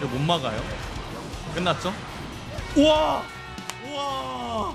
이거 못 막아요? 끝났죠? 우와! 우와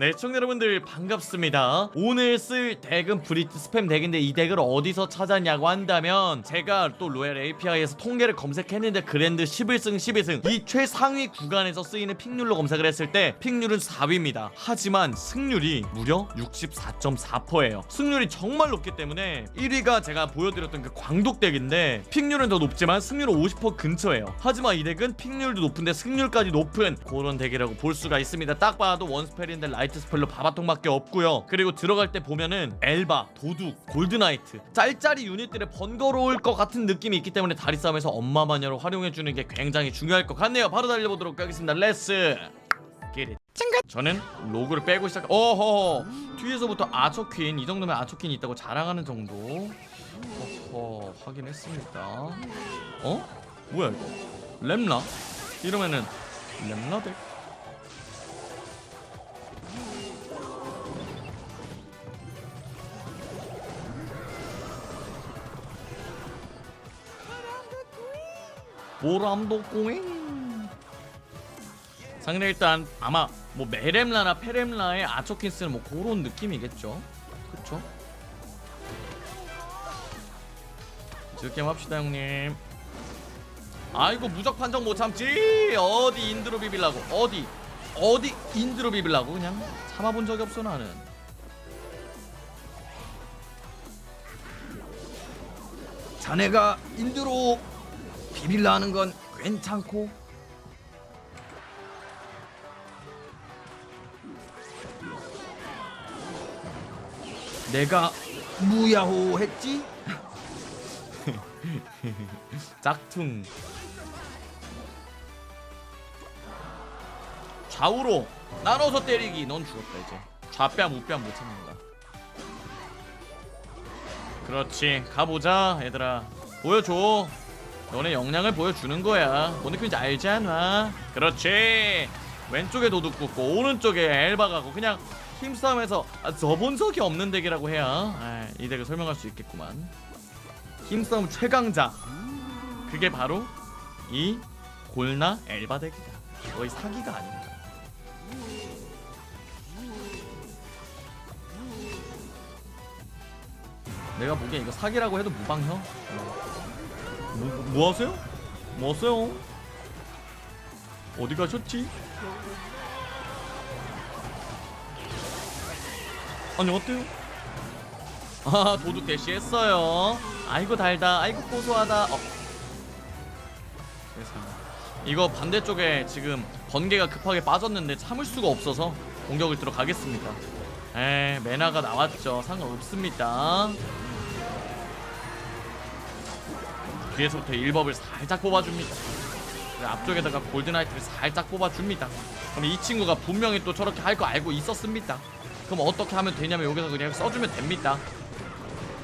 네, 시청자 여러분들 반갑습니다. 오늘 쓸 덱은 브리트 스팸 덱인데 이 덱을 어디서 찾았냐고 한다면 제가 또 로얄 API에서 통계를 검색했는데 그랜드 11승 12승 이 최상위 구간에서 쓰이는 픽률로 검색을 했을 때 픽률은 4위입니다. 하지만 승률이 무려 64.4%예요. 승률이 정말 높기 때문에 1위가 제가 보여드렸던 그 광독 덱인데 픽률은 더 높지만 승률은 50% 근처예요. 하지만 이 덱은 픽률도 높은데 승률까지 높은 그런 덱이라고 볼 수가 있습니다. 딱 봐도 원스펠인데 라이 트 스펠로 바바통밖에 없고요. 그리고 들어갈 때 보면은 엘바, 도둑, 골드나이트 짤짤이 유닛들의 번거로울 것 같은 느낌이 있기 때문에 다리 싸움에서 엄마 마녀로 활용해주는 게 굉장히 중요할 것 같네요. 바로 달려보도록 하겠습니다. 레츠 기릿 저는 로그를 빼고 시작 어허 뒤에서부터 아처퀸 이 정도면 아처퀸이 있다고 자랑하는 정도 어허 확인했습니다 어? 뭐야 이거 렘나? 이러면은 렘나 덱? 보람도 꼬잉 상대 일단 아마 뭐 메렘라나 페렘라의 아초킨스는 뭐 그런 느낌이겠죠. 그쵸? 즐겜 합시다 형님. 아이고 무적 판정 못 참지. 어디 인드로 비빌라고? 어디? 어디 인드로 비빌라고? 그냥 참아본 적이 없어 나는. 자네가 인드로 비빌라 하는 건 괜찮고. 내가 무야호 했지? 짝퉁. 좌우로 나눠서 때리기. 넌 죽었다 이제. 좌뺨 우뺨 못 찾는다 그렇지. 가보자 얘들아. 보여줘 너네 역량을 보여주는 거야. 뭔 느낌인지 알잖아? 그렇지. 왼쪽에 도둑 붙고 오른쪽에 엘바 가고 그냥 힘싸움에서 아, 저본 적이 없는 덱이라고 해야 아, 이 덱을 설명할 수 있겠구만. 힘싸움 최강자. 그게 바로 이 골나 엘바 덱이다. 거의 사기가 아닌가 내가 보기엔 이거 사기라고 해도 무방형? 어. 뭐, 뭐, 뭐 하세요? 뭐 하세요? 어디 가셨지? 아니 어때요? 아 도둑 대시했어요 아이고 달다 아이고 고소하다 어. 이거 반대쪽에 지금 번개가 급하게 빠졌는데 참을 수가 없어서 공격을 들어가겠습니다 에 메나가 나왔죠 상관없습니다 뒤에서부터 1법을 살짝 뽑아줍니다. 앞쪽에다가 골드나이트를 살짝 뽑아줍니다. 그럼 이 친구가 분명히 또 저렇게 할 거 알고 있었습니다. 그럼 어떻게 하면 되냐면 여기서 그냥 써주면 됩니다.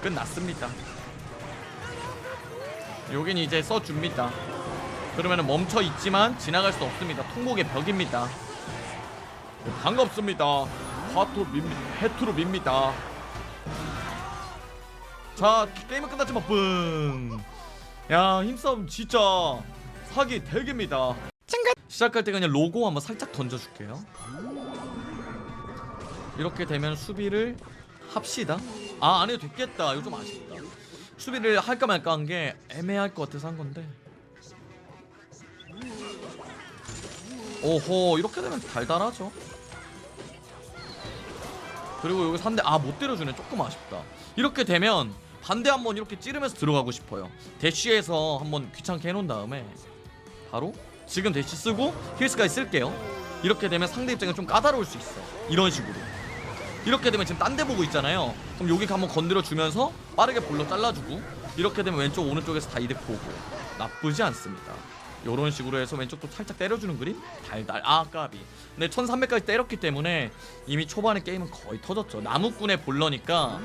끝났습니다. 여긴 이제 써줍니다. 그러면은 멈춰 있지만 지나갈 수 없습니다. 통곡의 벽입니다. 반갑습니다. 하트로 밉니다 해투로 밉니다. 자 게임은 끝났지만 뿡 야 힘싸움 진짜 사기 대기입니다. 시작할 때 그냥 로고 한번 살짝 던져줄게요. 이렇게 되면 수비를 합시다. 아 안 해도 됐겠다. 이거 좀 아쉽다. 수비를 할까 말까 한 게 애매할 것 같아서 한 건데. 오호 이렇게 되면 달달하죠? 그리고 여기 3대 아 못 때려주네. 조금 아쉽다. 이렇게 되면 반대 한번 이렇게 찌르면서 들어가고 싶어요. 대쉬에서 한번 귀찮게 해놓은 다음에 바로 지금 대쉬 쓰고 힐스까지 쓸게요. 이렇게 되면 상대 입장에 좀 까다로울 수 있어. 이런 식으로. 이렇게 되면 지금 딴 데 보고 있잖아요. 그럼 여기 한번 건드려 주면서 빠르게 볼로 잘라주고 이렇게 되면 왼쪽 오른쪽에서 다 이득 보고. 나쁘지 않습니다. 요런 식으로 해서 왼쪽도 살짝 때려주는 그림? 달달. 아 까비. 근데 1300까지 때렸기 때문에 이미 초반에 게임은 거의 터졌죠. 나무꾼의 볼러니까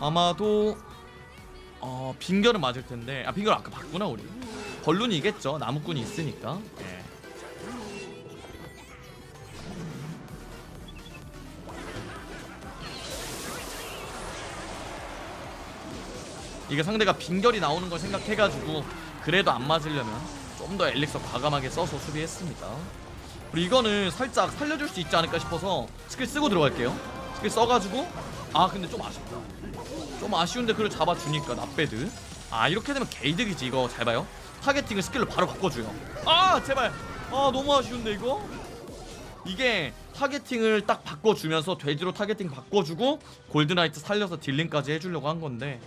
아마도 어 빙결은 맞을 텐데 아 빙결 아까 봤구나 우리 벌룬이 이겠죠 나무꾼이 있으니까 예. 이게 상대가 빈결이 나오는 걸 생각해가지고 그래도 안 맞으려면 좀 더 엘릭서 과감하게 써서 수비했습니다. 그리고 이거는 살짝 살려줄 수 있지 않을까 싶어서 스킬 쓰고 들어갈게요. 스킬 써가지고 아 근데 좀 아쉽다. 좀 아쉬운데 그걸 잡아주니까 나배드. 아 이렇게 되면 게이득이지 이거 잘 봐요. 타겟팅을 스킬로 바로 바꿔줘요. 아 제발. 아 너무 아쉬운데 이거. 이게 타겟팅을 딱 바꿔주면서 돼지로 타겟팅 바꿔주고 골드나이트 살려서 딜링까지 해주려고 한 건데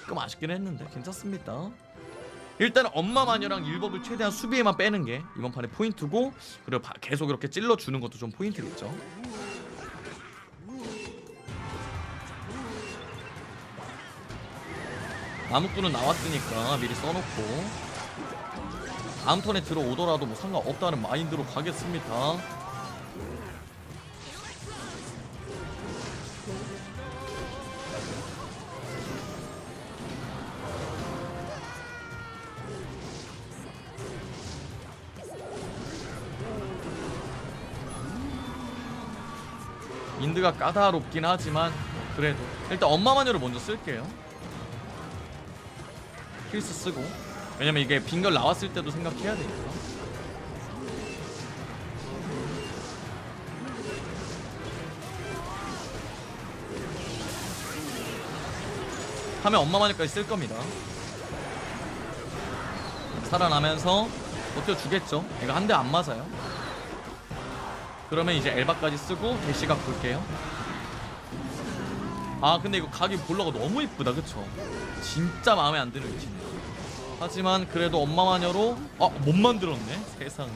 조금 아쉽긴 했는데 괜찮습니다. 일단 엄마 마녀랑 일법을 최대한 수비에만 빼는 게 이번 판의 포인트고 그리고 바- 계속 이렇게 찔러주는 것도 좀 포인트겠죠. 나무꾼은 나왔으니까 미리 써놓고 다음 턴에 들어오더라도 뭐 상관없다는 마인드로 가겠습니다. 인드가 까다롭긴 하지만 그래도 일단 엄마 마녀를 먼저 쓸게요. 힐스 쓰고 왜냐면 이게 빙결 나왔을 때도 생각해야 되니까. 하면 엄마 마녀까지 쓸 겁니다. 살아나면서 버텨주겠죠. 이거 한 대 안 맞아요. 그러면 이제 엘바까지 쓰고 대시각 볼게요. 아 근데 이거 각이 볼러가 너무 이쁘다 그쵸? 진짜 마음에 안 드는 위치네요. 하지만 그래도 엄마 마녀로 아못 만들었네 세상에.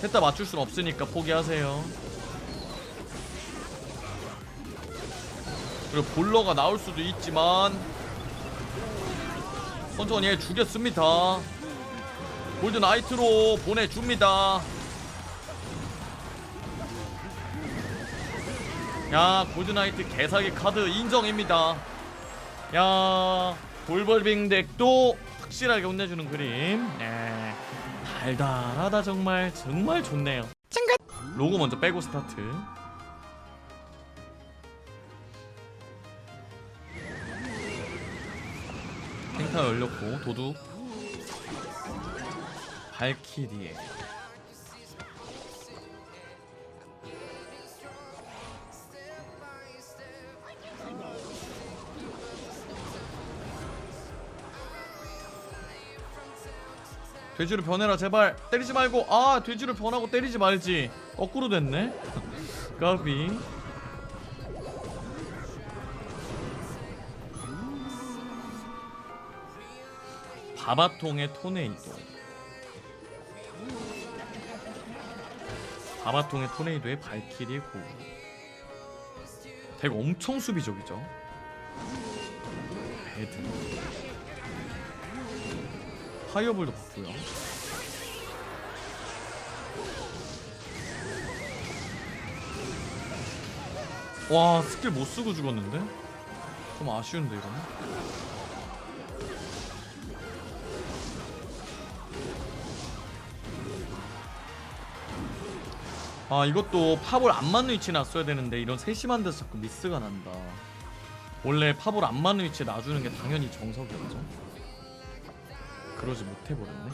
셋다 맞출 순 없으니까 포기하세요. 그리고 볼러가 나올 수도 있지만 천천히 해주겠습니다. 골드 나이트로 보내줍니다. 야 골드 나이트 개사기 카드 인정입니다. 야 볼벌빙 덱도 확실하게 혼내주는 그림. 네. 달달하다 정말 정말 좋네요. 로고 먼저 빼고 스타트. 탱타 열렸고 도둑 발키리에 돼지로 변해라 제발. 때리지 말고. 아 돼지로 변하고 때리지 말지. 거꾸로 됐네. 까비. 바바통의 토네이도 바바통의 토네이도의 발키리의 고. 되게 엄청 수비적이죠. 배드 파이어볼도 봤고요. 와 스킬 못 쓰고 죽었는데? 좀 아쉬운데 이거는? 아 이것도 팝을 안 맞는 위치에 놨어야 되는데 이런 세심한 데서 자꾸 미스가 난다. 원래 팝을 안 맞는 위치에 놔주는 게 당연히 정석이었죠 그러지 못해버렸네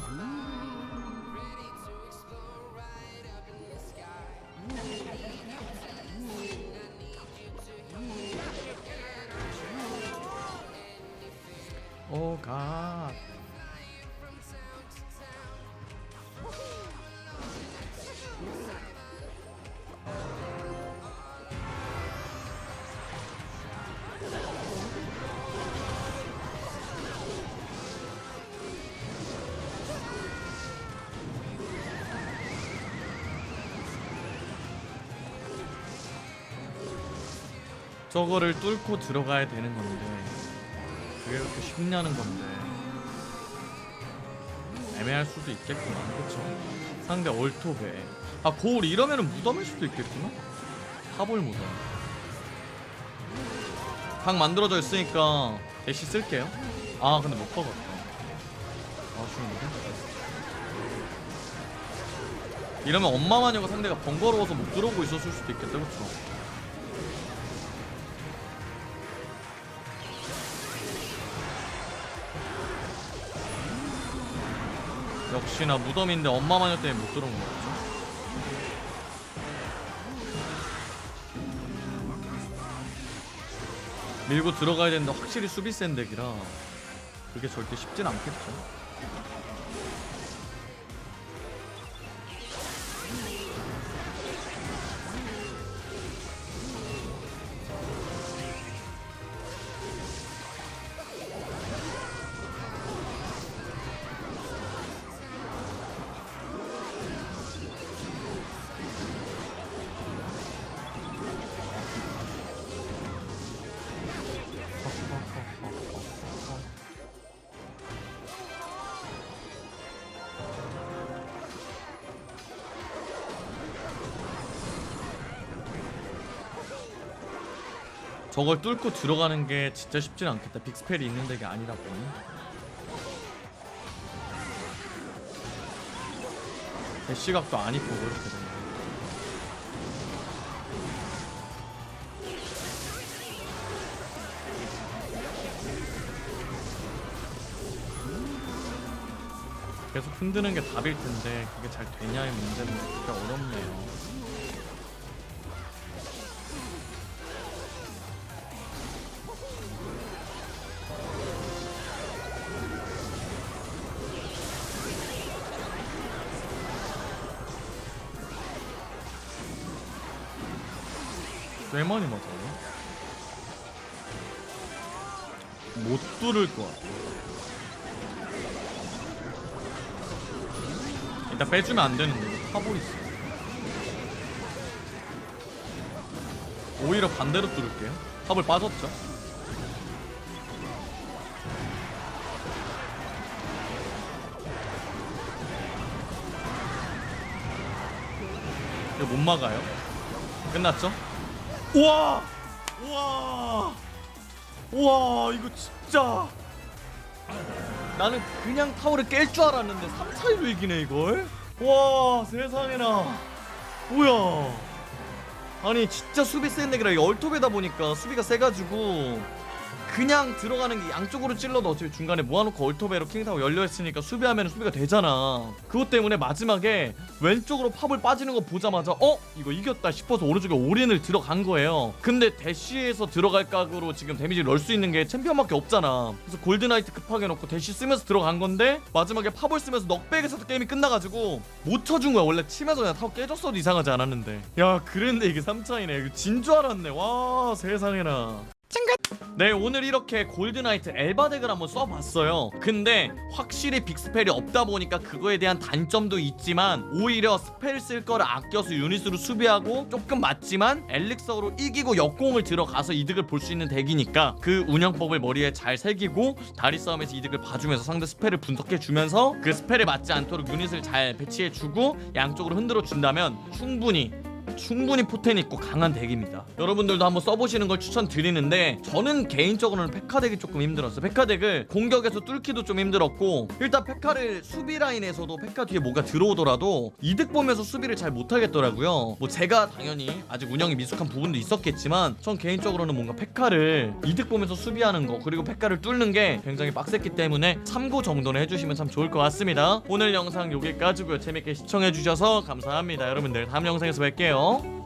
저거를 뚫고 들어가야 되는 건데 그게 그렇게 쉽냐는 건데 애매할 수도 있겠구나 그쵸? 상대 얼토베 아 고울 이러면은 무덤일 수도 있겠구나? 파볼 무덤. 방 만들어져 있으니까 대시 쓸게요. 아 근데 못 박았다. 아쉬운데? 이러면 엄마 마녀가 상대가 번거로워서 못 들어오고 있었을 수도 있겠다. 그쵸 역시 나 무덤인데 엄마 마녀 때문에 못 들어온 거겠죠 밀고 들어가야 되는데 확실히 수비 센 덱이라 그게 절대 쉽진 않겠죠 저걸 뚫고 들어가는 게 진짜 쉽진 않겠다. 빅스펠이 있는 덱이 아니다 보니. 대시각도 안 이쁘고 이렇게 되네. 계속 흔드는 게 답일 텐데 그게 잘 되냐의 문제는 진짜 어렵네요. 꽤 많이 맞아요. 못 뚫을 것 같아. 일단 빼주면 안 되는데 파볼 있어. 오히려 반대로 뚫을게요. 탑을 빠졌죠. 이거 못 막아요. 끝났죠? 우와! 우와! 우와, 이거 진짜. 나는 그냥 타워를 깰 줄 알았는데 3차이로 이기네, 이걸. 와, 세상에나. 뭐야. 아니, 진짜 수비 센 덱이라 이 얼톱에다 보니까 수비가 세가지고. 그냥 들어가는 게 양쪽으로 찔러도 어차피 중간에 모아놓고 얼토베로 킹타워 열려있으니까 수비하면 수비가 되잖아. 그것 때문에 마지막에 왼쪽으로 팝을 빠지는 거 보자마자 어? 이거 이겼다 싶어서 오른쪽에 올인을 들어간 거예요. 근데 대시에서 들어갈 각으로 지금 데미지를 넣을 수 있는 게 챔피언밖에 없잖아. 그래서 골드나이트 급하게 넣고 대시 쓰면서 들어간 건데 마지막에 팝을 쓰면서 넉백에서도 게임이 끝나가지고 못 쳐준 거야. 원래 치면서 그냥 타워 깨졌어도 이상하지 않았는데. 야 그랬는데 이게 3차이네. 이거 진줄 알았네. 와 세상에나 네 오늘 이렇게 골드나이트 엘바덱을 한번 써봤어요. 근데 확실히 빅스펠이 없다 보니까 그거에 대한 단점도 있지만 오히려 스펠 쓸 거를 아껴서 유닛으로 수비하고 조금 맞지만 엘릭서로 이기고 역공을 들어가서 이득을 볼 수 있는 덱이니까 그 운영법을 머리에 잘 새기고 다리 싸움에서 이득을 봐주면서 상대 스펠을 분석해주면서 그 스펠에 맞지 않도록 유닛을 잘 배치해주고 양쪽으로 흔들어 준다면 충분히 충분히 포텐 있고 강한 덱입니다. 여러분들도 한번 써보시는 걸 추천드리는데 저는 개인적으로는 페카 덱이 조금 힘들었어요. 페카 덱을 공격에서 뚫기도 좀 힘들었고 일단 페카를 수비 라인에서도 페카 뒤에 뭐가 들어오더라도 이득 보면서 수비를 잘 못하겠더라고요. 뭐 제가 당연히 아직 운영이 미숙한 부분도 있었겠지만 전 개인적으로는 뭔가 페카를 이득 보면서 수비하는 거 그리고 페카를 뚫는 게 굉장히 빡셌기 때문에 참고 정도는 해주시면 참 좋을 것 같습니다. 오늘 영상 여기까지고요. 재밌게 시청해주셔서 감사합니다. 여러분들 다음 영상에서 뵐게 요.